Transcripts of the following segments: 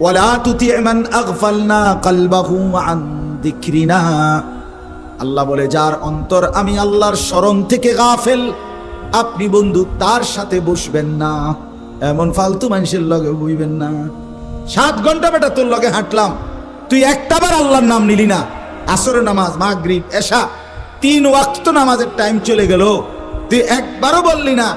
ওয়ালা তুতি' মান আগফালনা কলবাহু আন যিকরিনা আল্লাহ বলে, যার অন্তর আমি আল্লাহর স্মরণ থেকে গাফেল, আপনি বন্ধু তার সাথে বসবেন না। এমন ফালতু মানুষের লগে বইবেন না। সাত ঘণ্টা বেটা তোর লগে হাঁটলাম। তুই একটাবার আল্লাহর নাম নিলি না। আসরের নামাজ, মাগরিব, এশা, তিন ওয়াক্ত নামাজের টাইম চলে গেল। তুই একবারও বললি না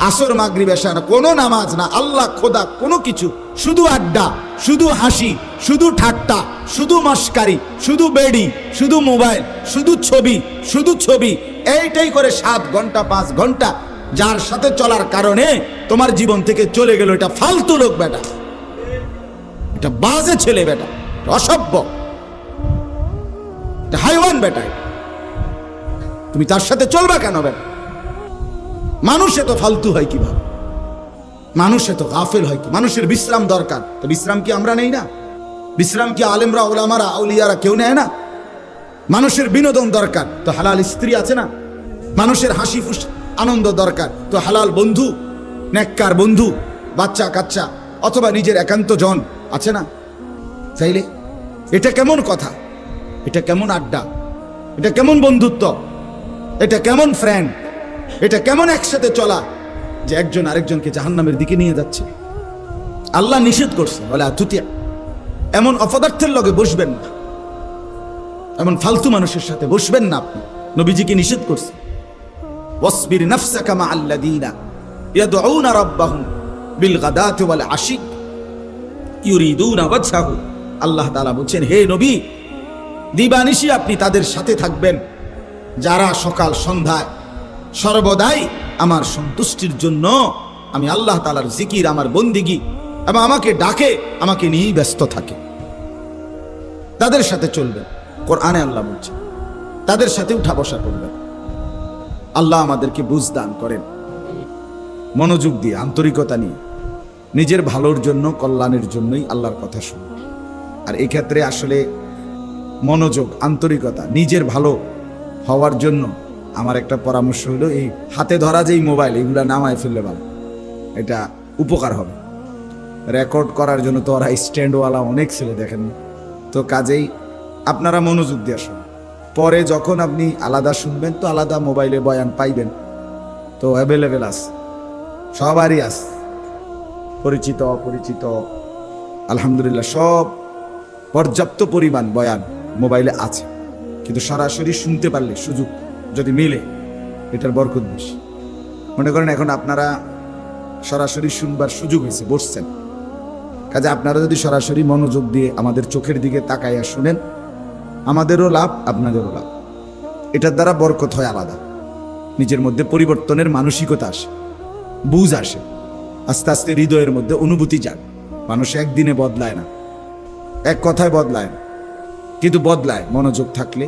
আসর, মাগরিব এশা না কোনো নামাজ না। আল্লাহ খোদা কোনো কিছু। শুধু আড্ডা, শুধু হাসি, শুধু ঠাট্টা, শুধু মস্কারি, শুধু বেডি, শুধু মোবাইল, শুধু ছবি শুধু ছবি। এইটাই করে সাত ঘণ্টা, পাঁচ ঘণ্টা যার সাথে চলার কারণে তোমার জীবন থেকে চলে গেল এটা ফালতু লোক বেটা। এটা বাজে ছেলে বেটা অসভ্য। এটা হাইওয়ান বেটা তুমি তার সাথে চলবা কেন বেটা? মানুষ এত ফালতু হয় কীভাবে? মানুষ এত গাফেল হয় কি? মানুষের বিশ্রাম দরকার। তো বিশ্রাম কি আমরা নেই না? বিশ্রাম কি আলেমরা, ওলামারা, আউলিয়ারা কেউ নেয় না? মানুষের বিনোদন দরকার। তো হালাল স্ত্রী আছে না? মানুষের হাসি ফুস আনন্দ দরকার। তো হালাল বন্ধু, নেককার বন্ধু, বাচ্চা, কাচ্চা, অথবা নিজের একান্ত জন আছে না? চাইলে এটা কেমন কথা? এটা কেমন আড্ডা? এটা কেমন বন্ধুত্ব? এটা কেমন ফ্রেন্ড এটা কেমন একসাথে চলা যে একজন আরেকজনকে জাহান্নামের দিকে নিয়ে যাচ্ছে? আল্লাহ নিষেধ করছে বলে আতুতিয়া এমন অপদার্থের লগে বসবেন না। এমন ফালতু মানুষের সাথে বসবেন না আপনি। নবীজিকে নিষেধ করছে। ওয়াসবির মা ইয়াদউনা রাব্বাহুম বিল গাদাতি ওয়াল আশি ইউরিদুনা ওয়াজহাহু। আল্লাহ তাআলা বলছেন, হে নবী, দিবানিশি আপনি তাদের সাথে থাকবেন। যারা সকাল, সন্ধ্যায় সর্বদাই আমার সন্তুষ্টির জন্য আমি আল্লাহ তালার জিকির, আমার বন্দিগি এবং আমাকে ডাকে, আমাকে নিয়েই ব্যস্ত থাকে। তাদের সাথে চলবে কোরআনে আল্লাহ বলছে, তাদের সাথে উঠা বসা করবেন। আল্লাহ আমাদেরকে বুঝ দান করেন। মনোযোগ দিয়ে, আন্তরিকতা নিয়ে, নিজের ভালোর জন্য, কল্যাণের জন্যই আল্লাহর কথা শুনুন। আর এক্ষেত্রে আসলে মনোযোগ, আন্তরিকতা, নিজের ভালো হওয়ার জন্য আমার একটা পরামর্শ হলো, এই হাতে ধরা যেই মোবাইল এগুলো নামায় ফেললে ভালো। এটা উপকার হবে। রেকর্ড করার জন্য তো ওরা স্ট্যান্ডওয়ালা অনেক ছেলে দেখেন। তো কাজেই আপনারা মনোযোগ দিয়ে শুনুন পরে যখন আপনি আলাদা শুনবেন, তো আলাদা মোবাইলে বয়ান পাইবেন। তো অ্যাভেলেবেল আস সবারই আস পরিচিত, অপরিচিত। আলহামদুলিল্লাহ, সব পর্যাপ্ত পরিমাণ বয়ান মোবাইলে আছে। কিন্তু সরাসরি শুনতে পারলে সুযোগ। যদি মিলে, এটার বরকত বেশি। মনে করেন এখন আপনারা সরাসরি শুনবার সুযোগ হয়েছে, বসছেন। কাজে আপনারা যদি সরাসরি মনোযোগ দিয়ে আমাদের চোখের দিকে তাকাইয়া শুনেন, আমাদেরও লাভ, আপনাদেরও লাভ। এটার দ্বারা বরকত হয় আলাদা। নিজের মধ্যে পরিবর্তনের মানসিকতা আসে, বুঝ আসে। আস্তে আস্তে হৃদয়ের মধ্যে অনুভূতি যাক মানুষ একদিনে বদলায় না। এক কথায় বদলায় না। কিন্তু বদলায় মনোযোগ থাকলে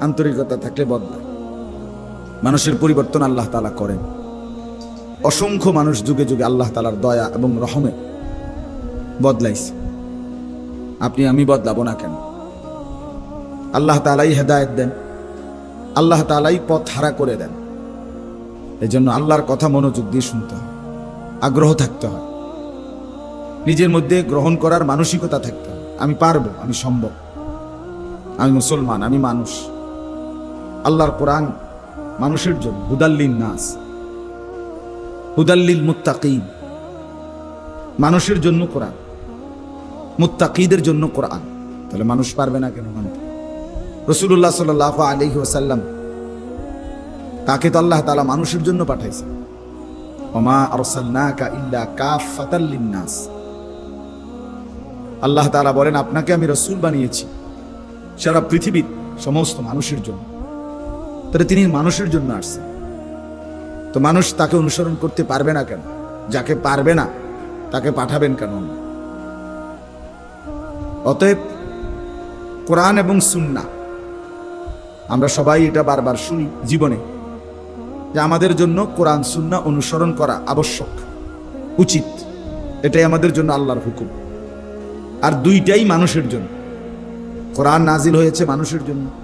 আন্তরিকতা থাকলে বদলায় মানুষের পরিবর্তন আল্লাহ তালা করেন। অসংখ্য মানুষ যুগে যুগে আল্লাহ তালার দয়া এবং রহমে বদলাইছে। আপনি আমি বদলাবো না কেন? আল্লাহ তালাই হেদায়ত দেন। আল্লাহ তালাই পথ হারা করে দেন। এই জন্য আল্লাহর কথা মনোযোগ দিয়ে শুনতে হয়, আগ্রহ থাকতে হয়। নিজের মধ্যে গ্রহণ করার মানসিকতা থাকতে হয়। আমি পারব, আমি সম্ভব। আমি মুসলমান, আমি মানুষ। আল্লাহর কোরআন মানুষের জন্য। হুদাল্লিন নাস। হুদাল্লিল মুত্তাকিন। মানুষের জন্য কোরআন। মুত্তাকিদের জন্য কোরআন। তাহলে মানুষ পারবে না কেন মানতে? রসুল্লাহ সাল আলহি ওসাল্লাম তাকে তো আল্লাহ তালা মানুষের জন্য পাঠাইছে। ওমা আরসালনাকা ইল্লা কাফাতাল লিন্নাস। আল্লাহ তাআলা বলেন, আপনাকে আমি রসুল বানিয়েছি সারা পৃথিবীর সমস্ত মানুষের জন্য। তাহলে তিনি মানুষের জন্য আসছেন। তো মানুষ তাকে অনুসরণ করতে পারবে না কেন? যাকে পারবে না, তাকে পাঠাবেন কেন? অতএব কোরআন এবং সুন্না, আমরা সবাই এটা বারবার শুনি জীবনে, যে আমাদের জন্য কোরআন, সুন্না অনুসরণ করা আবশ্যক, উচিত। এটাই আমাদের জন্য আল্লাহর হুকুম। আর দুইটাই মানুষের জন্য। কোরআন নাজিল হয়েছে মানুষের জন্য।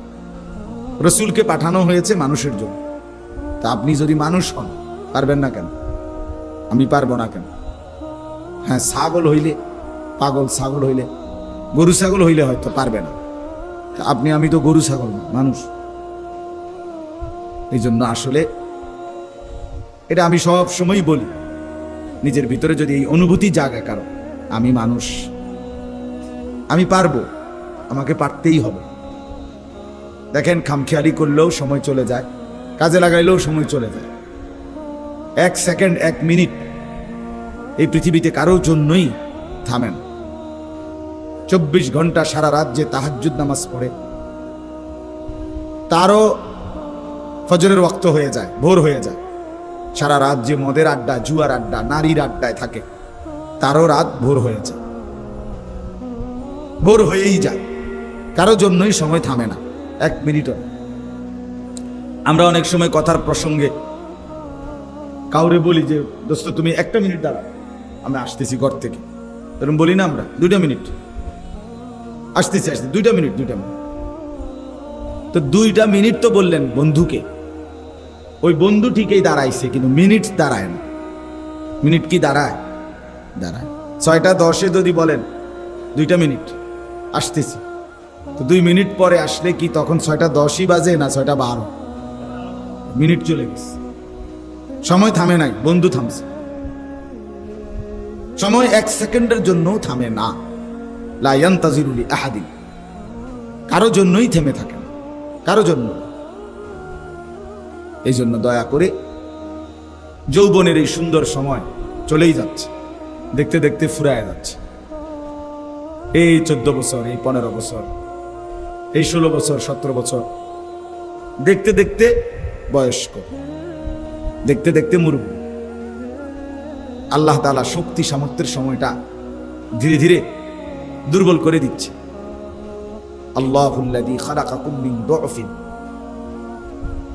রসুলকে পাঠানো হয়েছে মানুষের জন্য। তা আপনি যদি মানুষ হন, পারবেন না কেন? আমি পারব না কেন? হ্যাঁ ছাগল হইলে, পাগল ছাগল হইলে, গরু ছাগল হইলে হয়তো পারবে না। আপনি, আমি তো গরু ছাগল মানুষ। এই জন্য আসলে এটা আমি সব সময় বলি, নিজের ভিতরে যদি এই অনুভূতি জাগে কারও, আমি মানুষ। আমি পারব, আমাকে পারতেই হবে। দেখেন খামখেয়ালি করলেও সময় চলে যায়, কাজে লাগাইলেও সময় চলে যায়। এক সেকেন্ড, এক মিনিট এই পৃথিবীতে কারোর জন্যই থামেন। চব্বিশ ঘণ্টা সারা রাত যে তাহাজ্জুদ নামাজ পড়ে, তারও ফজরের ওয়াক্ত হয়ে যায়, ভোর হয়ে যায়। সারা রাত যে মদের আড্ডা, জুয়ার আড্ডা, নারীর আড্ডায় থাকে, তারও রাত ভোর হয়ে যায়। ভোর হয়েই যায় কারও জন্যই সময় থামে না। এক মিনিটও আমরা অনেক সময় কথার প্রসঙ্গে কাউরে বলি যে, দোস্ত, তুমি একটা মিনিট দাঁড়াও, আমি আসতেছি ঘর থেকে। এরকম বলি না আমরা, দুইটা মিনিট। আসতেছি আসতে দুইটা মিনিট দুইটা মিনিট। তো দুইটা মিনিট তো বললেন বন্ধুকে। ওই বন্ধু ঠিকই দাঁড়াইছে, কিন্তু মিনিট দাঁড়ায় না। মিনিট কি দাঁড়ায়? দাঁড়ায়। ছয়টা দশে যদি বলেন, দুইটা মিনিট, আসতেছি। তো দুই মিনিট পরে আসলে কি তখন ছয়টা দশই বাজে না ছয়টা বারো? মিনিট চলে গেছে। সময় থামে নাই, বন্ধু থামছে। সময় এক সেকেন্ডের জন্য থামে না। লায়ান তাজিরুলি আহাদিন কারও জন্যই থেমে থাকে না। কারও জন্য। এই জন্য দয়া করে যৌবনের এই সুন্দর সময় চলেই যাচ্ছে। দেখতে দেখতে ফুরায় যাচ্ছে। এই চোদ্দ বছর, এই পনেরো বছর এই ষোলো বছর, সতেরো বছর। দেখতে দেখতে বয়স্ক, দেখতে দেখতে মুরব্ব আল্লাহ তালা শক্তি, সামর্থ্যের সময়টা ধীরে ধীরে দুর্বল করে দিচ্ছে। আল্লাহুল্লাযী খালাকাকুম মিন দুআফিন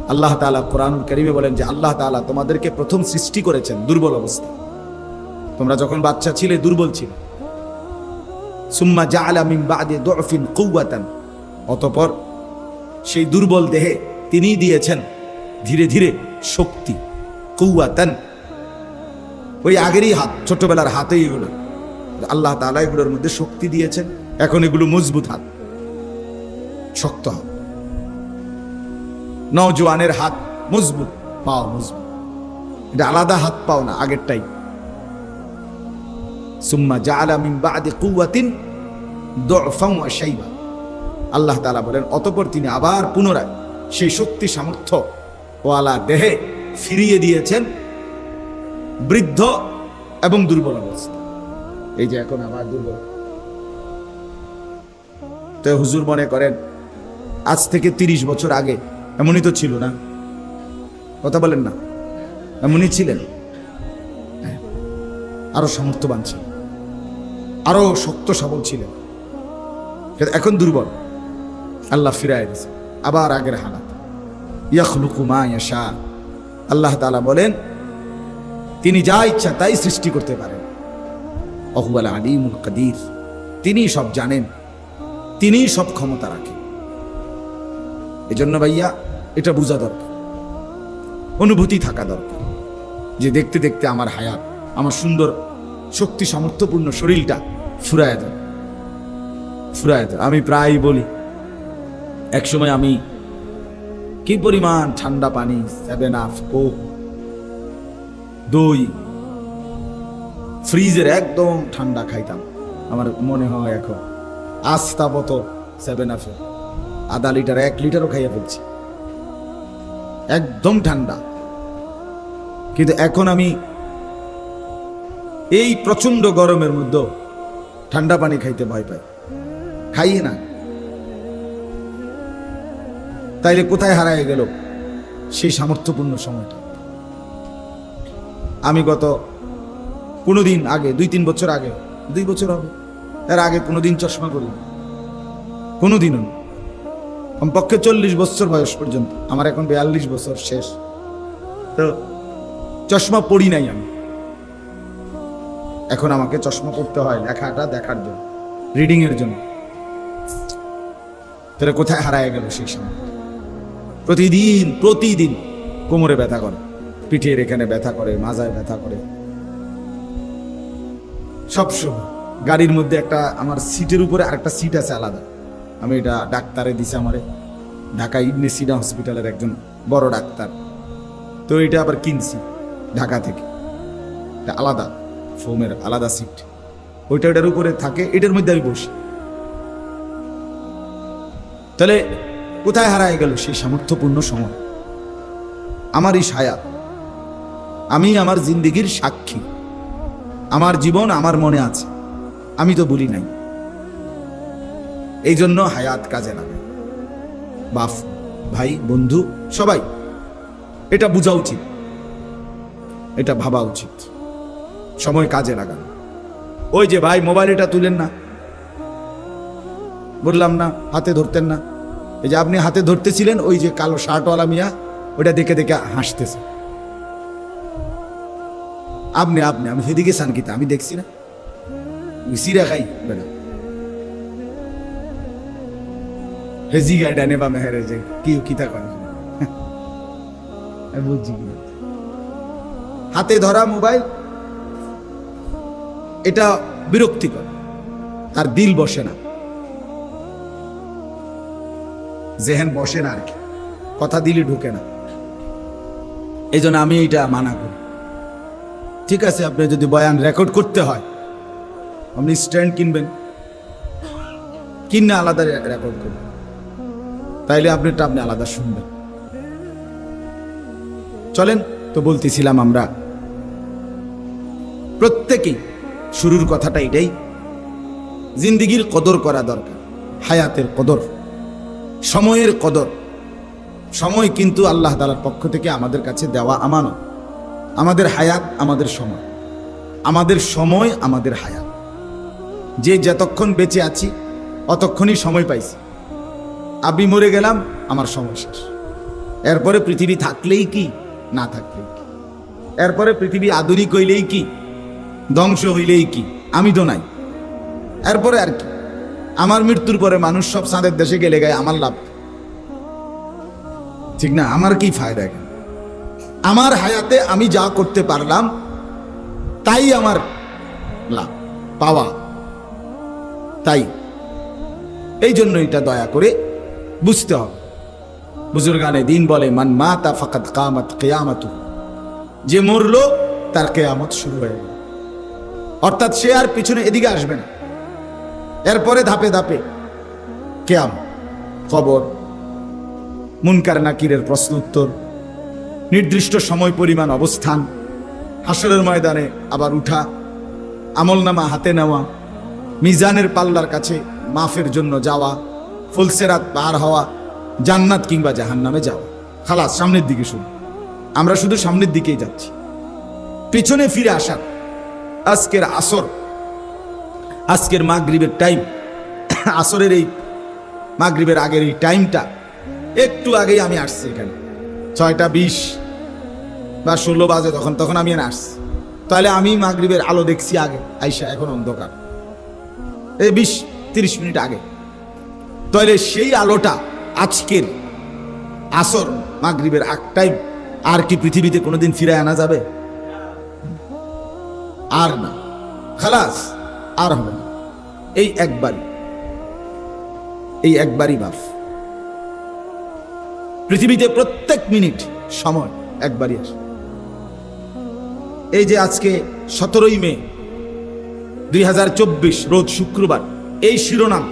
আল্লাহ তাআলা কোরআনুল কারীমে বলেন যে, আল্লাহ তাআলা তোমাদেরকে প্রথম সৃষ্টি করেছেন দুর্বল অবস্থা। তোমরা যখন বাচ্চা ছিলে, দুর্বল ছিলে। সুম্মা জাআলা মিন বাদি দুআফিন কুওয়াতান। অতঃপর সেই দুর্বল দেহে তিনি দিয়েছেন ধীরে ধীরে শক্তি, কুওয়াতান। ওই আগেরই হাত, ছোটবেলার হাতেই এগুলো। আল্লাহ তাআলা এগুলোর মধ্যে শক্তি দিয়েছেন। এখন এগুলো মজবুত হাত, শক্ত হাত। নজওয়ানের হাত মজবুত, পাও মজবুত। এটা আলাদা হাত পাও না, আগেরটাই। সুম্মা জাআলা মিন বাদি কুওয়াতিন দুআফান ওয়া শাইবা। আল্লাহ তালা বলেন, অতঃপর তিনি আবার পুনরায় সেই শক্তি, সামর্থ্য ওয়ালা দেহে ফিরিয়ে দিয়েছেন বৃদ্ধ এবং দুর্বল অবস্থা। এই যে এখন আবার দুর্বল। তো হুজুর মনে করেন, আজ থেকে তিরিশ বছর আগে এমনই তো ছিল না? কথা বলেন না। এমনই ছিলেন। আরও সামর্থ্যবান ছিল আরও শক্ত সবল ছিলেন। এখন দুর্বল। আল্লাহ ফিরায় দিয়েছে আবার আগের হালাত। ইয়াখলুকু মা ইয়াশা। আল্লাহ তাআলা বলেন, তিনি যা ইচ্ছা তাই সৃষ্টি করতে পারেন। অহুয়াল আলিমুল কাদির। তিনি সব জানেন তিনি সব ক্ষমতা রাখেন। এজন্য ভাইয়া, এটা বোঝা দরকার। অনুভূতি থাকা দরকার। যে দেখতে দেখতে আমার হায়াত, আমার সুন্দর, শক্তি সামর্থ্যপূর্ণ শরীরটা ফুরায় দেয়। ফুরায় দেয়। আমি প্রায় বলি একসময় আমি কি পরিমাণ ঠান্ডা পানি সেভেন আপ কোক দই, ফ্রিজের একদম ঠান্ডা খাইতাম, আমার মনে হয় এখন। আস্তা বোতল সেভেন আপে আধা লিটার, এক লিটারও খাইয়া ফেলছি। একদম ঠান্ডা। কিন্তু এখন আমি এই প্রচণ্ড গরমের মধ্যে ঠান্ডা পানি খাইতে ভয় পাই। খাইয়ে না। তাইলে কোথায় হারায় গেল? সেই সামর্থ্যপূর্ণ সময়টা। আমি গত কোনো দিন আগে, দুই তিন বছর আগে, দুই বছর হবে, এর আগে কোনো দিন চশমা করি কোনোদিনও না। কমপক্ষে চল্লিশ বছর বয়স পর্যন্ত, আমার এখন বিয়াল্লিশ বছর শেষ। তো চশমা পড়ি নাই আমি। এখন আমাকে চশমা পড়তে হয় লেখাটা দেখার জন্য রিডিং এর জন্য। তাহলে কোথায় হারায় গেল সেই সময়? প্রতিদিন প্রতিদিন কোমরে ব্যথা করে, পিঠের এখানে ব্যথা করে, মাজায় ব্যথা করে। সব সময় গাড়ির মধ্যে একটা আমার সিটের উপরে আরেকটা সিট আছে আলাদা। আমি এটা ডাক্তারে দিছে আমারে। ঢাকা ইবনে সিনা হসপিটালের একজন বড় ডাক্তার। তো এটা আবার কিনছি ঢাকা থেকে। এটা আলাদা, ফোমের আলাদা সিট। ওইটা ওইটার উপরে থাকে, এটার মধ্যে আমি বসি। তাহলে কোথায় হারায় গেল সেই সামর্থ্যপূর্ণ সময়? আমার এই সায়াত আমি আমার জিন্দিগির সাক্ষী। আমার জীবন আমার মনে আছে, আমি তো বলি নাই। এই জন্য হায়াত কাজে লাগে বাপ, ভাই, বন্ধু, সবাই, এটা বোঝা উচিত। এটা ভাবা উচিত। সময় কাজে লাগানো। ওই যে ভাই, মোবাইল এটা তুলেন না। বললাম না, হাতে ধরতেন না। এই যে আপনি হাতে ধরতেছিলেন, ওই যে কালো শার্টওয়ালা মিয়া ওটা দেখে দেখে হাসতেছে। আপনি আপনি, আমি সেদিকে সানকিতা, আমি দেখছি না। সিরা খাই, বেটা। হেজি গাইডা নেবা মেহেরে যে, কি কিতা করে? বুঝছি হাতে ধরা মোবাইল, এটা বিরক্তিকর। তার দিল বসে না। জেহেন বসে না আর কি। কথা দিলে ঢুকে না। এই জন্য আমি এটা মানা করি। ঠিক আছে, আপনি যদি বয়ান রেকর্ড করতে হয়, আপনি স্ট্যান্ড কিনবেন। কিনে আলাদা রেকর্ড করবেন। তাইলে আপনি আপনারটা আপনি আলাদা শুনবেন। চলেন তো বলতেছিলাম আমরা, প্রত্যেকেই শুরুর কথাটা এটাই, জিন্দিগির কদর করা দরকার, হায়াতের কদর। সময়ের কদর। সময় কিন্তু আল্লাহ তালার পক্ষ থেকে আমাদের কাছে দেওয়া আমানত। আমাদের হায়াত আমাদের সময়। আমাদের সময় আমাদের হায়াত। যে যতক্ষণ বেঁচে আছি, অতক্ষণই সময় পাইছি। আমি মরে গেলাম, আমার সময় শেষ। এরপরে পৃথিবী থাকলেই কি? না থাকলেই কি? এরপরে পৃথিবী আধুনিক হইলেই কি? ধ্বংস হইলেই কি? আমি তো নাই। এরপরে আর কি? আমার মৃত্যুর পরে মানুষ সব চাঁদের দেশে গেলে গায়ে আমার লাভ। ঠিক না? আমার কি ফায়দা আমার হায়াতে আমি যা করতে পারলাম, তাই আমার লাভ, পাওয়া। তাই। এই জন্য এটা দয়া করে বুঝতে হবে। বুজুর্গানে দিন বলে, মান মাতা ফাকাত কামাত কেয়ামাতু। যে মরলো, তার কেয়ামত শুরু হয়ে গেল। অর্থাৎ সে আর পিছনে এদিকে আসবে না। এরপরে ধাপে ধাপে কেয়াম, খবর, মুনকার নাকিরের প্রশ্ন উত্তর, নির্দিষ্ট সময়, পরিমাণ, অবস্থান হাসরের ময়দানে আবার উঠা, আমলনামা হাতে নেওয়া, মিজানের পাল্লার কাছে মাফের জন্য যাওয়া, ফুলসেরাত পার হওয়া, জান্নাত কিংবা জাহান্নামে যাওয়া। খালাস, সামনের দিকে শুধু আমরা শুধু সামনের দিকেই যাচ্ছি। পিছনে ফিরে আসার, আজকের আসর আজকের মাগরিবের টাইম আসরের এই মাগরিবের আগের এই টাইমটা একটু আগেই আমি আসছি এখানে। ছয়টা বিশ বা ষোলো বাজে তখন তখন আমি আসছি। তাহলে আমি মাগরিবের আলো দেখছি আগে, আইসা এখন অন্ধকার। এই বিশ তিরিশ মিনিট আগে। তাহলে সেই আলোটা আজকের আসর, মাগরিবের আগ টাইম আর কি পৃথিবীতে কোনোদিন ফিরে আনা যাবে? আর না। খালাস। আর হবে না। এই একবারই। এই একবারই বাফ পৃথিবীতে প্রত্যেক মিনিট সময় একবারই আসে। এই যে আজকে সতেরোই মে দুই হাজার চব্বিশ, রোজ শুক্রবার, এই শিরোনাম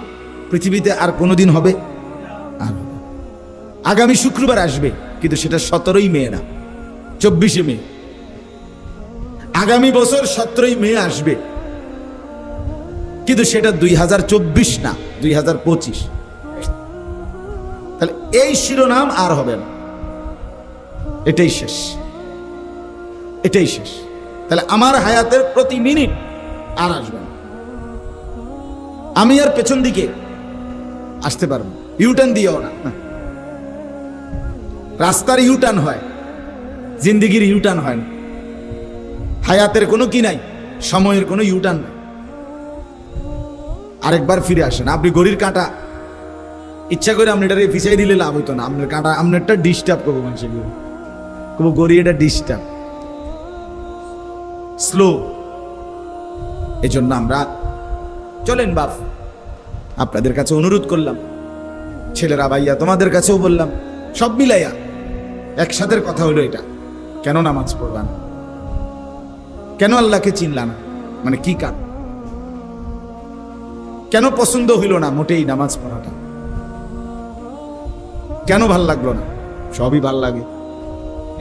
পৃথিবীতে আর কোনোদিন হবে? আর আগামী শুক্রবার আসবে, কিন্তু সেটা সতেরোই মে না, চব্বিশে মে। আগামী বছর সতেরোই মে আসবে। কিন্তু সেটা দুই হাজার চব্বিশ না, দুই হাজার পঁচিশ। তাহলে এই শিরোনাম আর হবে না। এটাই শেষ। এটাই শেষ। তাহলে আমার হায়াতের প্রতি মিনিট আর আসবে না। আমি আর পেছন দিকে আসতে পারব ইউটার্ন দিয়েও না। না। রাস্তার ইউটার্ন হয়, জিন্দিগির ইউটার্ন হয় না। হায়াতের কোনো কি নাই, সময়ের কোনো ইউটার্ন নাই। আরেকবার ফিরে আসেন। আপনি গড়ির কাঁটা ইচ্ছা করে আপনি এটাকে ফিসাই দিলে লাভ হইতো না। আপনার কাঁটা আপনারটা ডিস্টার্ব করব মানুষের কবো গড়ি এটা ডিস্টার্ব স্লো এজন্য আমরা চলেন বাপ। আপনাদের কাছে অনুরোধ করলাম। ছেলেরা, ভাইয়া, তোমাদের কাছেও বললাম। সব মিলাইয়া একসাথের কথা হলো এটা। কেন নামাজ পড়বা কেন আল্লাহকে চিনলাম মানে কি কারণ? কেন পছন্দ হইল না মোটেই নামাজ পড়াটা? কেন ভালো লাগল না? সবই ভালো লাগে।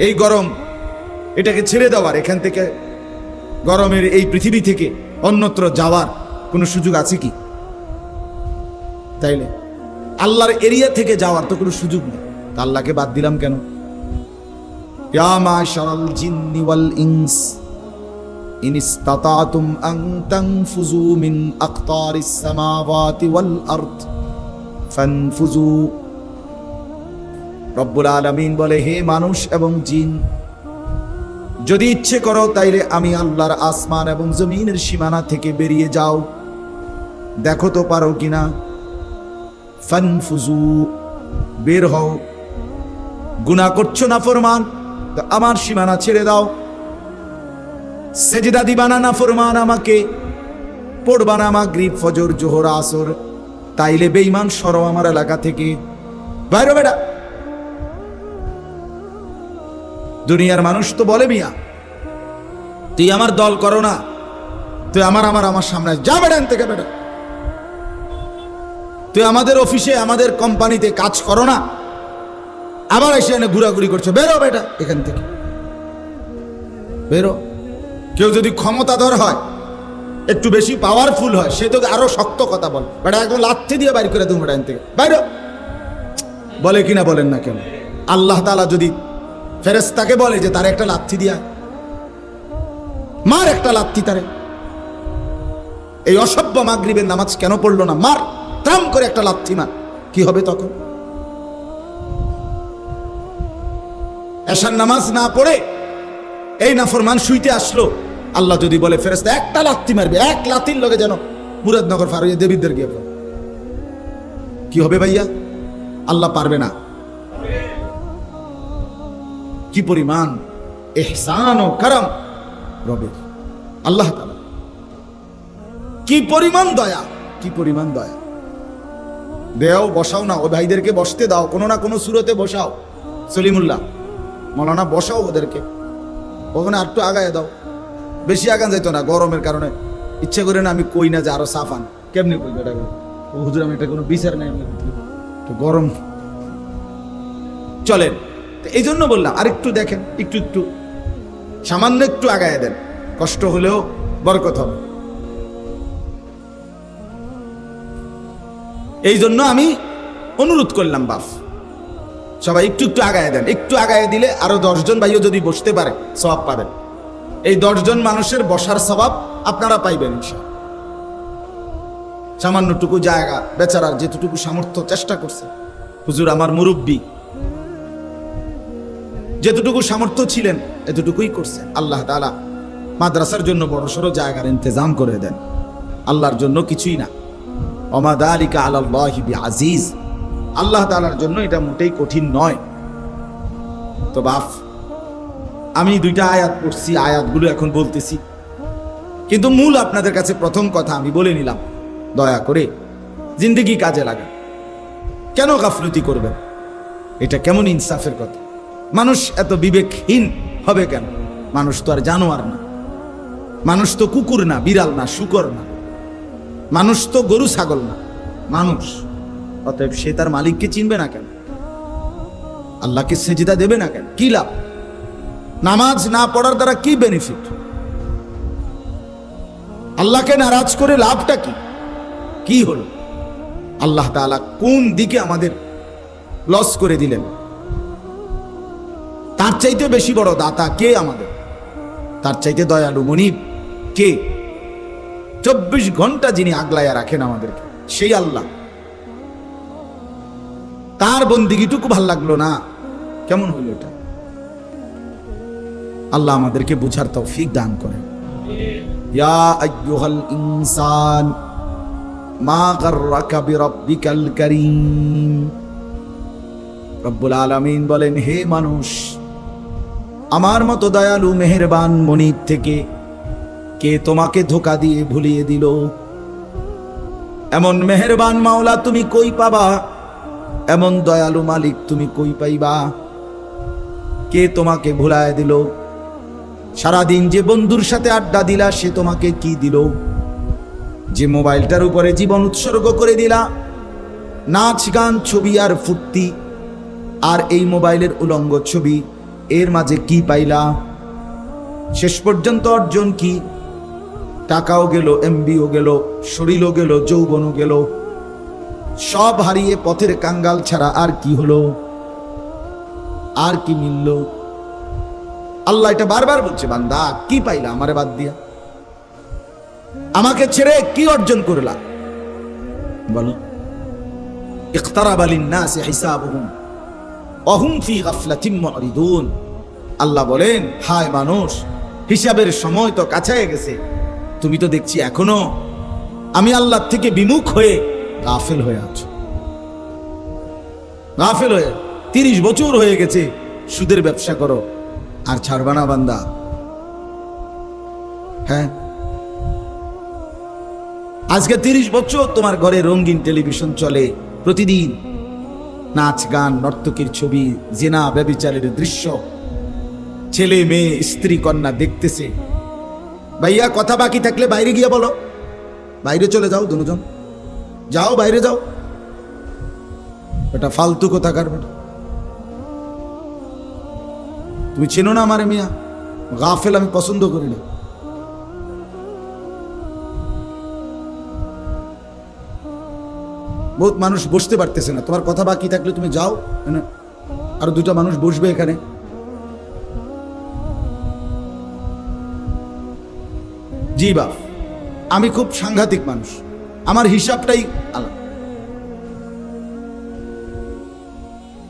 এই গরম এটাকে ছেড়ে দেওয়ার, এখান থেকে গরমের এই পৃথিবী থেকে অন্যত্র যাওয়ার কোনো সুযোগ আছে কি? তাইলে আল্লাহর এরিয়া থেকে যাওয়ার তো কোনো সুযোগ নেই। আল্লাহকে বাদ দিলাম কেন? ইয়া মাশারাল জিন্নি ওয়াল ইনস। ইসতাতাতুম আন তানফুযু মিন আকতারিস সামাওয়াতি ওয়াল আরদ ফানফুযু রব্বুল আলামিন বলে, হে মানুষ এবং জিন, যদি ইচ্ছে করো তাইলে আমি আল্লাহর আসমান এবং জমিনের সীমানা থেকে বেরিয়ে যাও। দেখো তো পারো কিনা। ফানফুজু, বের হও। গুনাহ করছ না ফরমান? তো আমার সীমানা ছেড়ে দাও। সেজদা দিবানা না ফরমান আমাকে পড়বানা মাগরিব ফজর, জোহর, আসর, তাইলে বেঈমান সরো আমার এলাকা থেকে। বাইরে বেটা, দুনিয়ার মানুষ তো বলে মিয়া, তুই আমার দল করো না, তুই আমার আমার আমার সামনে যা বেড়ান থেকে বেটা। তুই আমাদের অফিসে, আমাদের কোম্পানিতে কাজ করো না। আবার এসে এনে ঘোরাঘুরি করছে। বেরো বেটা এখান থেকে। বেরো। কেউ যদি ক্ষমতাধর হয়, একটু বেশি পাওয়ারফুল হয়, সে তোকে আরও শক্ত কথা বল। বেটা, একদম লাথি দিয়ে বাইর করে তুমি থেকে বাইরো বলে কিনা বলেন না কেন? আল্লাহ তালা যদি ফেরেস্তাকে বলে যে, তার একটা লাথি দিয়া মার একটা লাথি তারে। এই অসভ্য মাগরিবের নামাজ কেন পড়ল না? মার ত্রাম করে একটা লাথি মার। কি হবে তখন? এসার নামাজ না পড়ে এই নাফরমান শুইতে আসলো। আল্লাহ যদি বলে ফেরেস্তা একটা লাথি মারবে, এক লাথির লগে যেন মুরাদনগর ফারুইয়া দেবীদের গিয়ে কি হবে ভাইয়া? আল্লাহ পারবে না। কি পরিমাণ? এহসান ও কারাম। রবের। আল্লাহ কি পরিমাণ দয়া, কি পরিমাণ দয়া। দেও, বসাও না, ও ভাইদেরকে বসতে দাও, কোনো না কোনো সুরতে বসাও। সলিমুল্লাহ, মৌলানা, বসাও ওদেরকে। ওখানে আর একটু আগায় দাও। বেশি আগান যাইতো না গরমের কারণে। ইচ্ছে করে না আমি কই না যে আরও সাফান। কেমনি কই এটা ও হুজুর, আমি এটা কোনো বিচার নেই তো গরম। চলেন। এই জন্য বললাম আর একটু দেখেন, একটু একটু। সামান্য একটু আগায় দেন। কষ্ট হলেও বরকত হবে। এই জন্য আমি অনুরোধ করলাম বাপ সবাই একটু একটু আগায় দেন, একটু আগায় দিলে আরও দশজন ভাইও যদি বসতে পারে স্বভাব পাবেন। এই দশজন মানুষের বসার স্বভাব আপনারা পাইবেন সামান্যটুকু জায়গা, বেচারার যেটুকু সামর্থ্য চেষ্টা করছে। হুজুর, আমার মুরব্বী যেতটুকু সামর্থ্য ছিলেন, এতটুকুই করছে। আল্লাহ তাআলা মাদ্রাসার জন্য বড় সড়ো জায়গার ইন্তজাম করে দেন। আল্লাহর জন্য কিছুই না। অমাদা আলিকা আল্লাহ আজিজ আল্লাহ তাআলার জন্য এটা মোটেই কঠিন নয়। তো বাফ, আমি দুইটা আয়াত পড়ছি, আয়াতগুলো এখন বলতেছি। কিন্তু মূল আপনাদের কাছে প্রথম কথা আমি বলে নিলাম, দয়া করে জিন্দগি কাজে লাগান। কেন গাফলতি করবেন? এটা কেমন ইনসাফের কথা? মানুষ এত বিবেকহীন হবে কেন? মানুষ তো আর জানোয়ার না। মানুষ তো কুকুর না, বিড়াল না, শুকর না। মানুষ তো গরু, ছাগল না। মানুষ অতএব সে তার মালিককে চিনবে না কেন? আল্লাহকে সেজিদা দেবে না কেন? কি লাভ? নামাজ না পড়ার দ্বারা কি বেনিফিট আল্লাহকে নারাজ করে লাভটা কি? কি হলো? আল্লাহ তাআলা কোন দিকে আমাদের লস করে দিলেন? তার চাইতে বেশি বড় দাতা কে আমাদের? তার চাইতে দয়ালু মনিব কে? চব্বিশ ঘণ্টা যিনি আগলাইয়া রাখেন আমাদেরকে, সেই আল্লাহ। তার বন্দিগিটুকু ভালো লাগল না। কেমন হইল এটা? আল্লাহ আমাদেরকে বুঝার তৌফিক দান করে ইয়া আইয়ুহাল ইনসান, মা গাররাকা বিরাব্বিকাল কারীম। রব্বুল আলামিন বলেন, হে মানুষ, আমার মতো দয়ালু, মেহেরবান মনিব থেকে কে তোমাকে ধোকা দিয়ে ভুলিয়ে দিল? এমন মেহেরবান মাওলা তুমি কই পাবা? এমন দয়ালু মালিক তুমি কই পাইবা? কে তোমাকে ভুলায় দিল? সারাদিন যে বন্ধুর সাথে আড্ডা দিলা, সে তোমাকে কি দিল? যে মোবাইলটার উপরে জীবন উৎসর্গ করে দিলা, নাচ, গান, ছবি আর ফুর্তি, আর এই মোবাইলের উলঙ্গ ছবি, এর মাঝে কি পাইলা? শেষ পর্যন্ত অর্জন কি? টাকাও গেল, এমবিও গেল, শরীরও গেল, যৌবনও গেল। সব হারিয়ে পথের কাঙ্গাল ছাড়া আর কি হলো? আর কি মিলল? আল্লাহ এটা বারবার বলছে, বান্দা, কি পাইলা আমারে বাদ দিয়া? আমাকে ছেড়ে কি অর্জন করলা? বলো। আল্লাহ বলেন, হায় মানুষ, হিসাবের সময় তো কাছে গেছে। তুমি তো দেখছি এখনও। আমি আল্লাহ থেকে বিমুখ হয়ে গাফেল হয়ে আছো। গাফেল হয়ে তিরিশ বছর হয়ে গেছে সুদের ব্যবসা করো, আর ছাড়বা না বান্দা। হ্যাঁ? আজকে তিরিশ বছর তোমার ঘরে রঙিন টেলিভিশন চলে প্রতিদিন। নাচ, গান, নর্তকীর ছবি, জেনা, ব্যবিচারের দৃশ্য। ছেলে, মেয়ে, স্ত্রী, কন্যা দেখতেছে। ভাইয়া, কথা বাকি থাকলে বাইরে গিয়ে বলো। বাইরে চলে যাও দুজন। যাও বাইরে যাও। এটা ফালতু কোথাকার বেটা তুমি চেনো না আমার মিয়া? গাফেল আমি পছন্দ করি না। বহুত মানুষ বসতে পারতেছে না। তোমার কথা বাকি থাকলে তুমি যাও আরও দুটা মানুষ বসবে এখানে। জি বাপ, আমি খুব সাংঘাতিক মানুষ। আমার হিসাবটাই আলাদা।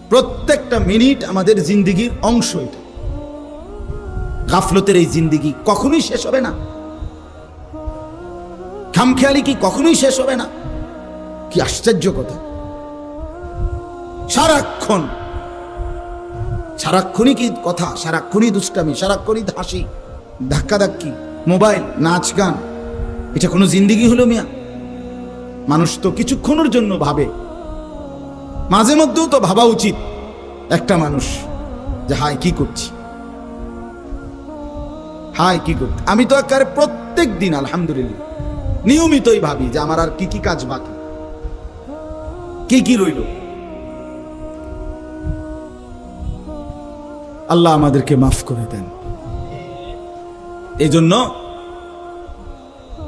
প্রত্যেকটা মিনিট আমাদের জিন্দিগির অংশ এটা। গাফলতের এই জিন্দিগি কখনোই শেষ হবে না। খামখেয়ালি কি কখনোই শেষ হবে না? কি আশ্চর্য কথা। সারাক্ষণ। সারাক্ষণই কি কথা? সারাক্ষণই দুষ্টামি, সারাক্ষণই হাসি ধাক্কা ধাক্কি মোবাইল, নাচ, গান। এটা কোনো জিন্দিগি হলো মিয়া? মানুষ তো কিছুক্ষণের জন্য ভাবে। মাঝে মধ্যেও তো ভাবা উচিত একটা মানুষ যে, হায়, কি করছি? হায়, কি করছি? আমি তো একবারে প্রত্যেক দিন, আলহামদুলিল্লাহ, নিয়মিতই ভাবি যে, আমার আর কি কি কাজ বাকি? কি কি রইল? আল্লাহ আমাদেরকে মাফ করে দেন। এই জন্য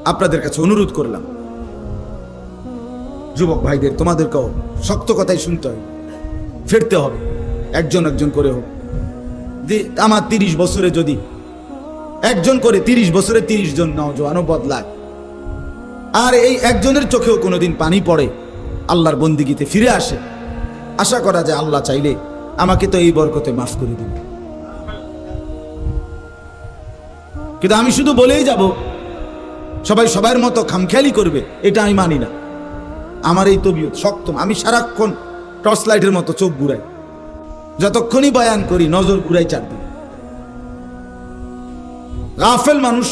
আপনাদের কাছে অনুরোধ করলাম যুবক ভাইদের, তোমাদেরকেও শক্ত কথাই শুনতে হবে। ফিরতে হবে, একজন একজন করে হোক। আমার তিরিশ বছরে যদি একজন করে তিরিশ বছরে তিরিশ জন নজওয়ানও বদলায়। আর এই একজনের চোখেও কোনোদিন পানি পড়ে, আল্লাহর বন্দিগিতে ফিরে আসে। আশা করা যায় আল্লাহ চাইলে আমাকে তো এই বরকতে মাফ করে দিবে। কিন্তু আমি শুধু বলেই যাব, সবাই সবার মতো খামখেয়ালি করবে, এটা আমি মানি না। আমার এই তবিয়ত শক্ত, আমি সারাক্ষণ টর্চ লাইটের মতো চোখ ঘুরাই। যতক্ষণই বয়ান করি, নজর ঘুরাই চারদিকে। গাফেল মানুষ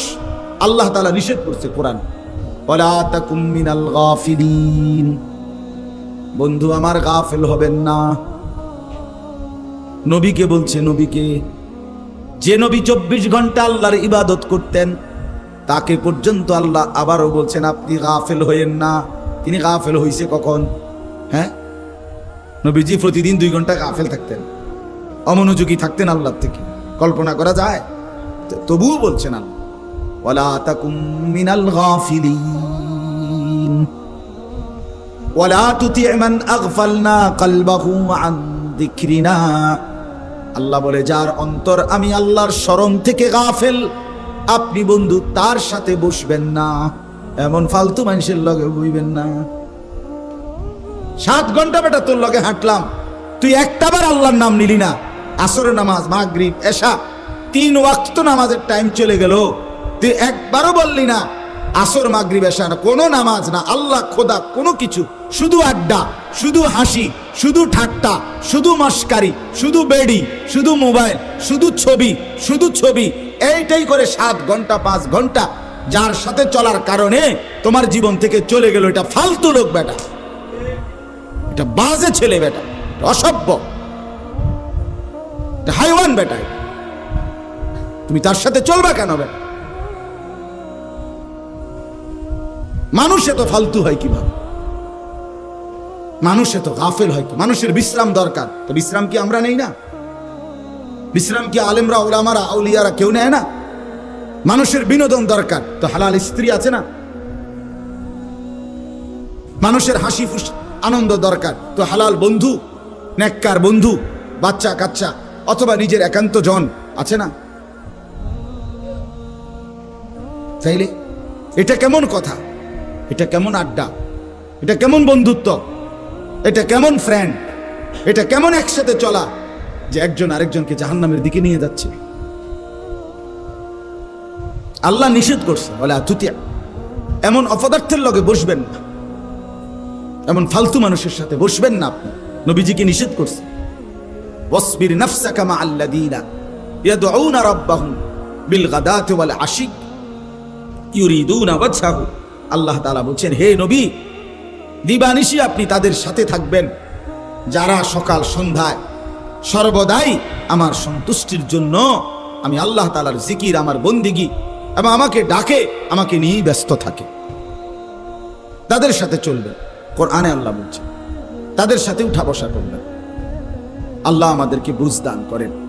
আল্লাহ তালা নিষেধ করছে কোরআন। বন্ধু, আমার গাফেল হবেন না। নবীকে বলছে, নবীকে, যে নবী চব্বিশ ঘণ্টা আল্লাহর ইবাদত করতেন, তাকে পর্যন্ত আল্লাহ আবারও বলছেন, আপনি গাফেল হইয়েন না। তিনি গাফেল হইছে কখন? হ্যাঁ? নবীজি প্রতিদিন দুই ঘণ্টা গাফেল থাকতেন। অমনোযোগী থাকতেন আল্লাহ থেকে। কল্পনা করা যায়? তবুও বলছেন আল্লাহ, ওয়ালা তাকুম মিনাল গাফিলিন। ওয়ালা তুতি' মান আগফালনা কলবাহু আন যিকরিনা আল্লাহ বলে, যার অন্তর আমি আল্লাহর স্মরণ থেকে গাফেল, আপনি বন্ধু তার সাথে বসবেন না। এমন ফালতু মানুষের লগে বইবেন না। সাত ঘণ্টা বেটা তোর লগে হাঁটলাম। তুই একটাবার আল্লাহর নাম নিলি না। আসর নামাজ, মাগরিব, এশা, তিন ওয়াক্ত নামাজের টাইম চলে গেল। তুই একবারও বললি না, আসর, মাগরিব এশা না কোনো নামাজ না। আল্লাহ, খোদা, কোনো কিছু। শুধু আড্ডা, শুধু হাসি, শুধু ঠাট্টা, শুধু মস্কারি, শুধু বেডি, শুধু মোবাইল, শুধু ছবি শুধু ছবি। এইটাই করে সাত ঘণ্টা, পাঁচ ঘণ্টা যার সাথে চলার কারণে তোমার জীবন থেকে চলে গেল এটা ফালতু লোক বেটা। এটা বাজে ছেলে বেটা। অসভ্য। হাইওয়ান বেটা তুমি তার সাথে চলবা কেন বেটা? মানুষ এত ফালতু হয় কীভাবে? মানুষ এত গাফেল হয় কি? মানুষের বিশ্রাম দরকার। তো বিশ্রাম কি আমরা নেই না? বিশ্রাম কি আলেমরা, ওলামারা, আউলিয়ারা কেউ নেয় না? মানুষের বিনোদন দরকার। তো হালাল স্ত্রী আছে না? মানুষের হাসি ফুস আনন্দ দরকার। তো হালাল বন্ধু, নেককার বন্ধু, বাচ্চা কাচ্চা, অথবা নিজের একান্ত জন আছে না? তাইলে এটা কেমন কথা? এটা কেমন আড্ডা? এটা কেমন বন্ধুত্ব? এটা কেমন ফ্রেন্ড এটা কেমন একসাথে চলা? যে একজন আরেকজনকে জাহান্নামের দিকে নিয়ে যাচ্ছে। আল্লাহ নিষেধ করছে বলে আতুতিয়া এমন অপদার্থের লগে বসবেন না। এমন ফালতু মানুষের সাথে বসবেন না আপনি। নবীজিকে নিষেধ করছে। ওয়াসবির নাফসাকা মা আল্লাযীনা ইয়াদউনা রাব্বাহুম বিল গাদাতি ওয়াল আশি ইউরিদুনা ওয়াজহাহু। আল্লাহ তাআলা বলছেন, হে নবী, দিবানিশি আপনি তাদের সাথে থাকবেন। যারা সকাল সন্ধ্যায় সর্বদাই আমার সন্তুষ্টির জন্য আমি আল্লাহ তালার জিকির, আমার বন্দিগি এবং আমাকে ডাকে, আমাকে নিয়েই ব্যস্ত থাকে। তাদের সাথে চলবে কোরআনে আল্লাহ বলছে তাদের সাথে উঠা বসা করবেন। আল্লাহ আমাদেরকে বুঝদান করেন।